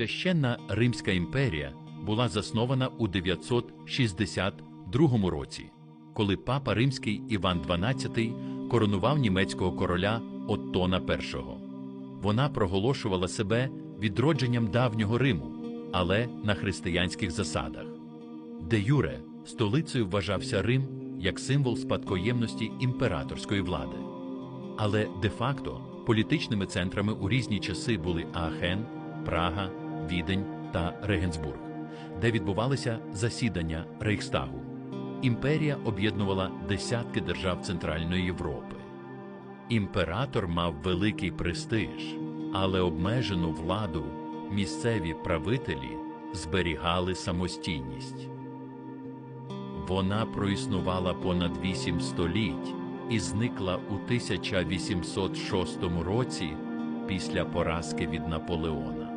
Священна Римська імперія була заснована у 962 році, коли папа римський Іван XII коронував німецького короля Оттона І. Вона проголошувала себе відродженням давнього Риму, але на християнських засадах. Де Юре столицею вважався Рим як символ спадкоємності імператорської влади. Але де-факто політичними центрами у різні часи були Аахен, Прага, Відень та Регенсбург, де відбувалися засідання Рейхстагу. Імперія об'єднувала десятки держав Центральної Європи. Імператор мав великий престиж, але обмежену владу місцеві правителі зберігали самостійність. Вона проіснувала понад вісім століть і зникла у 1806 році після поразки від Наполеона.